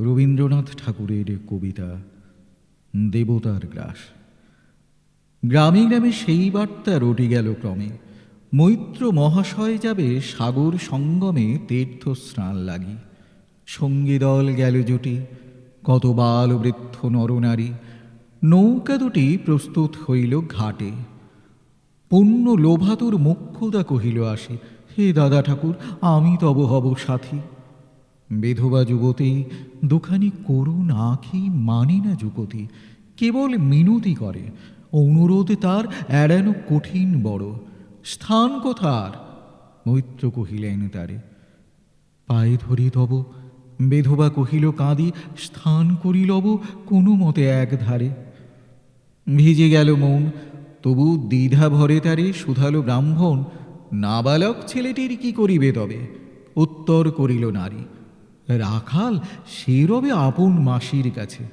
রবীন্দ্রনাথ ঠাকুরের কবিতা দেবতার গ্রাস। গ্রামে গ্রামে সেই বার্তা রটি গেল ক্রমে। মৈত্র মহাশয় যাবে সাগর সঙ্গমে তীর্থ স্নান লাগি। সঙ্গী দল গেল জুটি, কত বাল বৃদ্ধ নরনারী নৌকা দুটি প্রস্তুত হইল ঘাটে। পুণ্য লোভাতুর মুখ্যদা কহিল আসে, হে দাদা ঠাকুর, আমি তব হব সাথী। বিধবা যুবতী, দুখানি করুণ আঁখি মানে না যুবতী, কেবল মিনতি করে। অনুরোধ তার এড়ানো কঠিন বড়। স্থান কোথার? মৈত্র কহিলেন তারে। পায়ে ধরি তব। বেধবা কহিল, কাঁদি, স্থান করিলব কোনো মতে এক ধারে ভিজে গেল মন। তবু দ্বিধা ভরে তারে শুধালো ব্রাহ্মণ। নাবালক ছেলেটির কি করিবে তবে? উত্তর করিল নারী। রাখাল সে রবে আপন মাসির কাছে।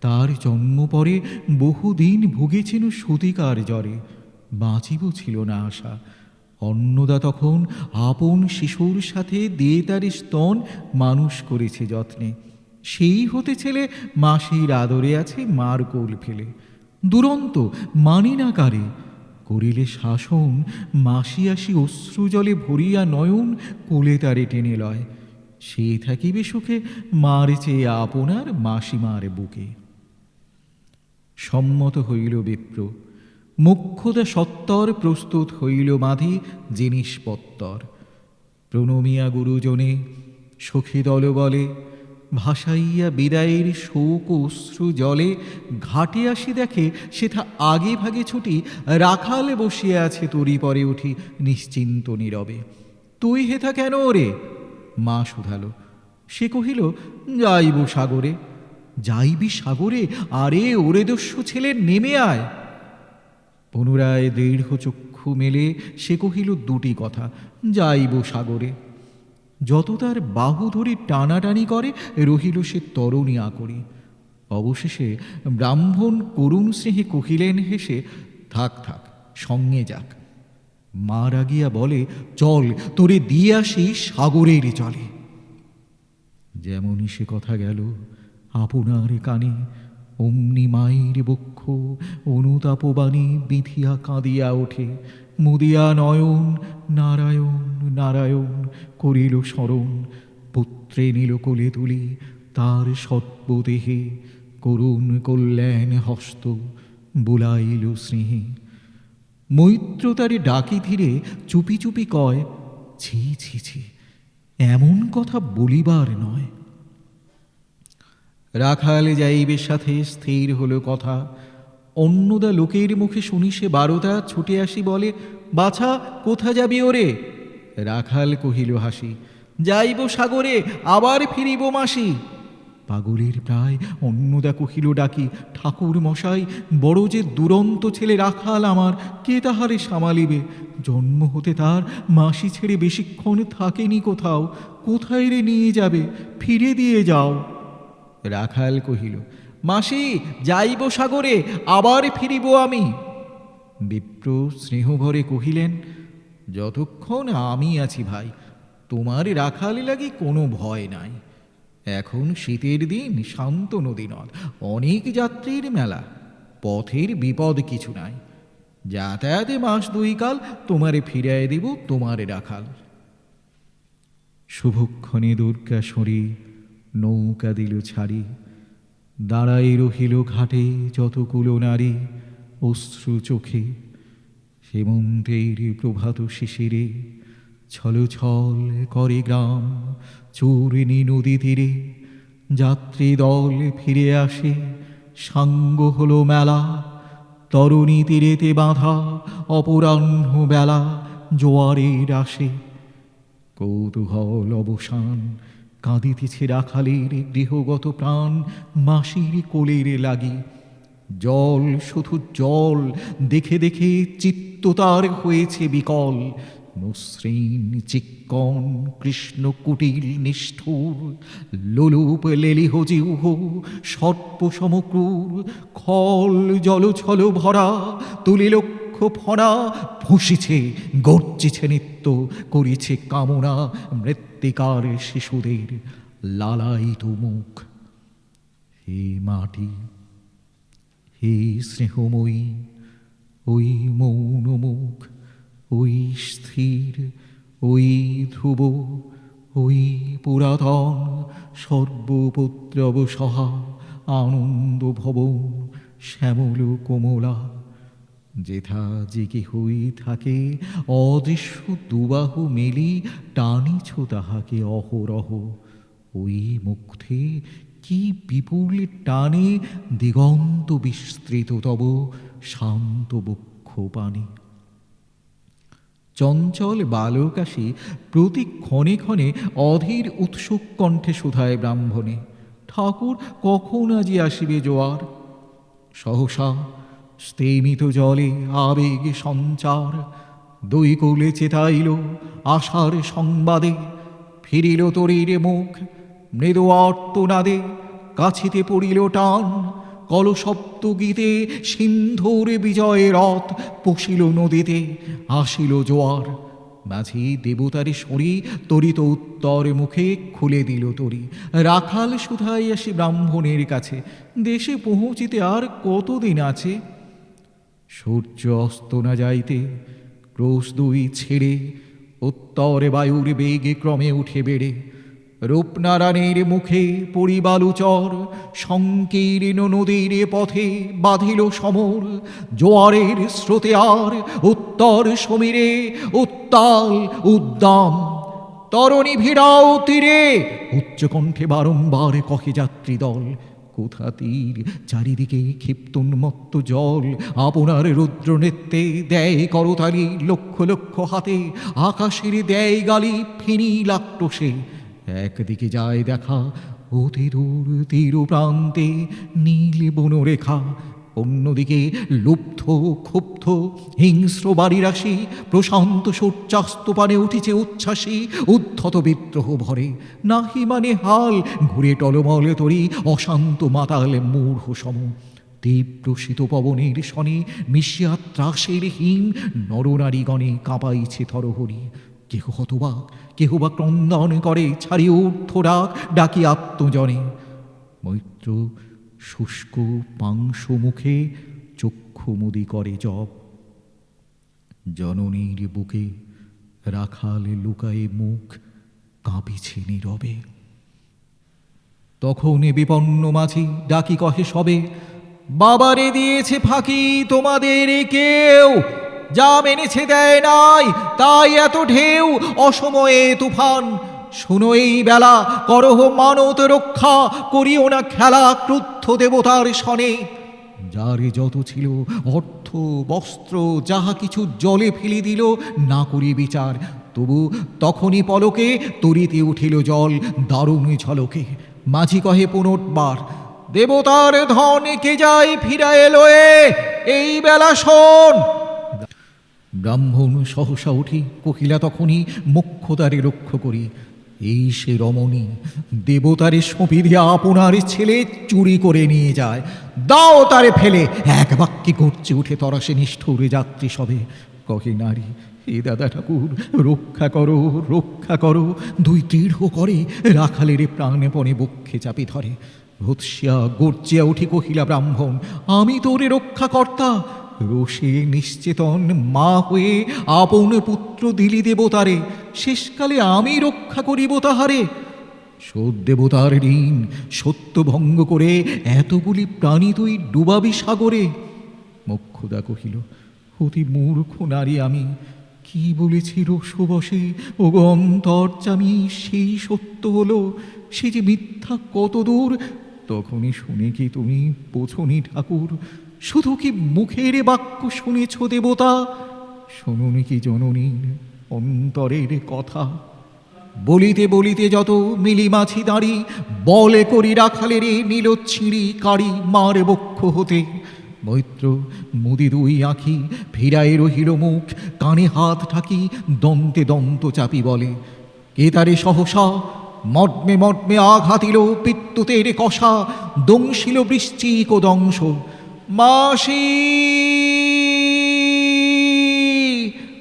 তার জন্ম পরে বহুদিন ভুগেছিল সতিকার জ্বরে। বাঁচিব ছিল না আশা। অন্নদা তখন আপন শিশুর সাথে দিয়ে তার স্তন মানুষ করেছে যত্নে। সেই হতে ছেলে মাসির আদরে আছে মার কোল ফেলে। দুরন্ত মানি না কারে করিলে শাসন, মাসি আসি অশ্রু জলে ভরিয়া নয়ন কোলে তারে টেনে লয়। সে থাকিবে সুখে মার চেয়ে আপনার মাসিমার বুকে। সম্মত হইল বিপ্র মুখ্যদা সত্তর প্রস্তুত হইল মাধি জিনিসপত্তর। প্রণমিয়া গুরুজনে সখী দল বলে, ভাসাইয়া বিদায়ের শোক অশ্রু জলে, ঘাটে আসি দেখে সেথা আগে ভাগে ছুটি, রাখাল বসিয়া আছে তরি পরে উঠি নিশ্চিন্ত নীরবে। তুই হেথা কেন ওরে মা শুধালো। সে কহিল, যাইব সাগরে। যাইবি সাগরে? আরে ওরে দস্যু ছেলে নেমে আয়। পুনরায় দৃঢ় চক্ষু মেলে সে কহিল দুটি কথা, যাইব সাগরে। যত তার বাহু ধরে টানাটানি করে, রহিল সে তরণী আকরি অবশেষে ব্রাহ্মণ করুণ স্নেহে কহিলেন হেসে, থাক থাক, সঙ্গে যাক। মা রাগিয়া বলে, চল, তোরে দিয়ে আসি সাগরের জলে। যেমনই সে কথা গেল, আপনার কানে অমনি মায়ের বক্ষ অনুতাপবাণী বিধিয়া কাঁদিয়া ওঠে। মুদিয়া নয়ন, নারায়ণ নারায়ণ করিল স্মরণ পুত্রে নিল কোলে তুলি তার সর্বদেহে করুণ কল্যাণ হস্ত বুলাইল স্নেহে। মৈত্র তারে ডাকি ধীরে চুপি চুপি কয়, ছি ছি ছি, এমন কথা বলিবার নয়। রাখাল যাইবের সাথে, স্থির হলো কথা। অন্যদা লোকের মুখে শুনি সে বারোটা ছুটে আসি বলে, বাছা, কোথা যাবি ওরে? রাখাল কহিল হাসি, যাইব সাগরে, আবার ফিরিব মাসি। পাগলের প্রায়। অন্নদা কহিল ডাকি, ঠাকুর মশাই, বড় যে দুরন্ত ছেলে রাখাল আমার, কে তাহারে সামালিবে? জন্ম হতে তার মাসি ছেড়ে বেশিক্ষণ থাকেনি কোথাও। কোথায় রে নিয়ে যাবে? ফিরে দিয়ে যাও। রাখাল কহিল, মাসি, যাইব সাগরে, আবার ফিরিব আমি। বিপ্র স্নেহভরে কহিলেন, যতক্ষণ আমি আছি ভাই, তোমার রাখালে লাগি কোনো ভয় নাই। এখন শীতের দিন, শান্ত নদী নদ, অনেক যাত্রীর মেলা। পথের বিপদ কিছু নাই। যাতায়াতে মাস দুই কাল, তোমারে ফিরাইয়া দিব তোমারে রাখাল শুভক্ষণে দুর্গা সরি, নৌকা দিল ছাড়ি। দাঁড়াই রহিল ঘাটে যতগুলো নারী, অশ্রু চোখে। হেমন্তের প্রভাত শিশিরে ছল ছল করে গ্রাম চূর্ণী নদী তীরে যাত্রী দল ফিরে আসে। সাঙ্গ হলো মেলা, তরুণী তীরেতে বাঁধা অপরাহ্ন বেলা জোয়ারের আসে। কৌতূহল অবসান, কাঁদিতেছে রাখালের গৃহগত প্রাণ, মাসির কোলের লাগে। জল, শুধু জল, দেখে দেখে চিত্ত তার হয়েছে বিকল। মসৃণ চিক্কন কৃষ্ণ কুটিল নিষ্ঠুর, লোলুপ লেলিহ জিউহ সর্প সমক্রূর, খল জল ছল ভরা তুলি লক্ষ ফণা ফুঁসিছে গর্জিছে নিত্য, করিছে কামনা মৃত্তিকার শিশুদের লালায়িত মুখ। হে মাটি, হে স্নেহময়ী, ওই মৌন মুখ ওই স্থির, ওই ধ্রুব, ওই পুরাতন সর্বপত্রব সহা আনন্দ ভবন শ্যামল কোমলা। যেথা জেগে হই থাকে, অদৃশ্য দুবাহু মেলি টানিছ তাহাকে অহরহ। ওই মুগ্ধে কি বিপুল টানে দিগন্ত বিস্তৃত তব শান্ত বক্ষ পানে। চঞ্চল বালকাশী প্রতি ক্ষণে ক্ষণে অধীর উৎসুক কণ্ঠে শোধায় ব্রাহ্মণে, ঠাকুর, কখন আজি আসিবে জোয়ার? সহসা, স্তেমিত জলে আবেগ সঞ্চার, দুই কোলে চেতাইল আশার সংবাদে, ফিরিল তরীর মুখ, মৃদু আর্তনাদে, কাছিতে পড়িল টান কলসপ্ত গীতে সিন্ধুর বিজয় রথ পশিল নদীতে, আসিল জোয়ার। মাঝি দেবতারে সরি তরিত উত্তর মুখে খুলে দিল তরি। রাখাল সুধাই আসি ব্রাহ্মণের কাছে, দেশে পৌঁছিতে আর কতদিন আছে? সূর্য অস্ত না যাইতে, ক্রোশ দুই ছেড়ে, উত্তরে বায়ুর বেগে ক্রমে উঠে বেড়ে রূপনারায়ণের মুখে পরিবালুচর, সংকীর্ণ নদীর পথে বাঁধিল সমর, জোয়ারের স্রোতে আর উত্তর সমীরে উত্তাল উদ্দাম। তরণী ভিড়াও তীরে, উচ্চকণ্ঠে বারংবার কহে যাত্রী দল, কোথা তীর চারিদিকে ক্ষিপ্তোন্মত্ত জল, আপনার রুদ্র নৃত্যে দেয় করতালি লক্ষ লক্ষ হাতে, আকাশের দেয় গালি ফিনি লাক্টোসে একদিকে যায় দেখা অতি দূর তীর প্রান্তে নীল বনরেখা, অন্যদিকে লুব্ধ, ক্ষুব্ধ, হিংস্র বাড়িরাশি প্রশান্ত সূর্যাস্ত পানে উঠেছে উচ্ছ্বাসী, উদ্ধত বিদ্রোহ ভরে। নাহি মানে হাল, ঘুরে টলমল তরি অশান্ত মাতাল মূঢ় সম। তীব্র শীত পবনের শনে মিশিয়া ত্রাসের হিম নরনারীগণে কাঁপাইছে থরহরি। কেহ হতবাক, কেহ বা ক্রন্দন করে, ছাড়ি ঊর্ধ্ব ডাক আত্মজনে। মৈত্র শুষ্ক পাংশ মুখে চক্ষুমুদি করে জপ। জননীর বুকে রাখালে লুকায়ে মুখ কাঁপিছে নীরবে। তখন বিপন্ন মাঝি ডাকি কহে সবে, বাবারে দিয়েছে ফাঁকি তোমাদের কেউ? যা মেনেছে দেয় নাই, তাই এত ঢেউ, অসময়ে তুফান। শুনো এই বেলা, করহ মানত রক্ষা, করিও না খেলা ক্রুদ্ধ দেবতার সনে যারে যত ছিল অর্থ, বস্ত্র, যাহা কিছু জলে ফেলে দিল, না করি বিচার। তবু তখনই পলকে তরিতে উঠিল জল, দারুণ ঝলকে। মাঝি কহে পুনর্বার, দেবতার ধন কে যায় ফিরা এলো এই বেলা শোন। ব্রাহ্মণ সহসা উঠি, কহিলা তখনই মুখ্যতারে লক্ষ্য করি, এই সে রমণী, দেবতারে সঁপি আপনার ছেলে চুরি করে নিয়ে যায়। দাও তারে ফেলে, এক বাক্যে গর্জে উঠে তরাসে নিষ্ঠুর যাত্রী সবে। কহে নারী, হে দাদা ঠাকুর, রক্ষা করো রক্ষা করো। দুই দৃঢ় করে রাখালের প্রাণপণে বক্ষে চাপি ধরে। ভৎসিয়া গর্জিয়া উঠি কহিলা ব্রাহ্মণ, আমি তোরে রক্ষা কর্তা রোষে নিশ্চেতন মা হয়ে আপন পুত্র দিলি দেবতারে, শেষকালে আমি রক্ষা করিব তাহারে। দেবতার ঋণ সত্য ভঙ্গ করে এতগুলি প্রাণী তুই ডুবাবি সাগরে। মক্ষদা কহিল, অতি মূর্খ নারী আমি, কি বলেছি রসবশে ও অন্তর্জামি সেই সত্য হলো, সে যে মিথ্যা কত দূর তখনই শুনে কি তুমি পোছনি ঠাকুর? শুধু কি মুখের বাক্য শুনেছ দেবতা? শুনুনি কি জননীর অন্তরের কথা। বলিতে বলিতে যত মিলি মাছি দাঁড়ি, বলে করি রাখালের নীল ছিঁড়ি কারি মার বক্ষ হতে। মৈত্র মুদি দুই আঁখি ফিরায় রহিল মুখ, কানে হাত ঠাকি দন্তে দন্ত চাপি বলে। কে তারে সহসা? মর্মে মর্মে আঘাতিল পিত্তুতের কষা, দংশিল বৃশ্চিক ও দংশ। মাসি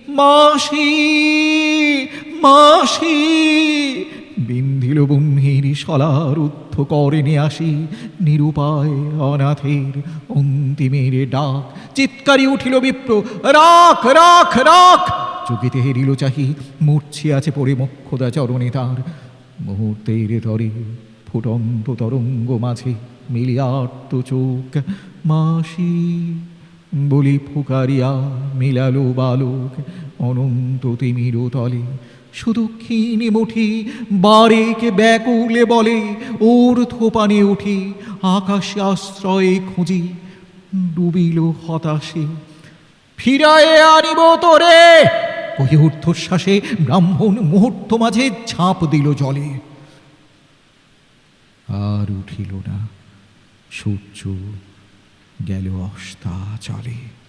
মাসি মাসি। বিন্ধিল বহ্নির সলার উদ্ধ করেনে আসি, নিরুপায় অনাথের অন্তিমের ডাক। চিৎকারি উঠিল বিপ্র, রাখ রাখ রাখ! চকিতে হেরিল চাহি মূর্ছি আছে পড়ে মক্ষদা চরণে তার। মুহূর্তের তরে ফুটন্ত তরঙ্গ মাঝে মিলিয়ার্ত চোখ মাসি, বলি ফুকারিয়া মিলালো বালক, অনন্ত তিমির তলে। শুধু ক্ষীণে মুঠি বারেকে ব্যাকুলে বলে ওর থোপানে উঠি আকাশে আশ্রয়ে খুঁজি, ডুবিল হতাশে। ফিরায়ে আনিব তোরে! কহি ঊর্ধ্বশ্বাসে ব্রাহ্মণ মুহূর্ত মাঝে ঝাঁপ দিল জলে। আর উঠিল না। সূর্য গেল অস্তা চলে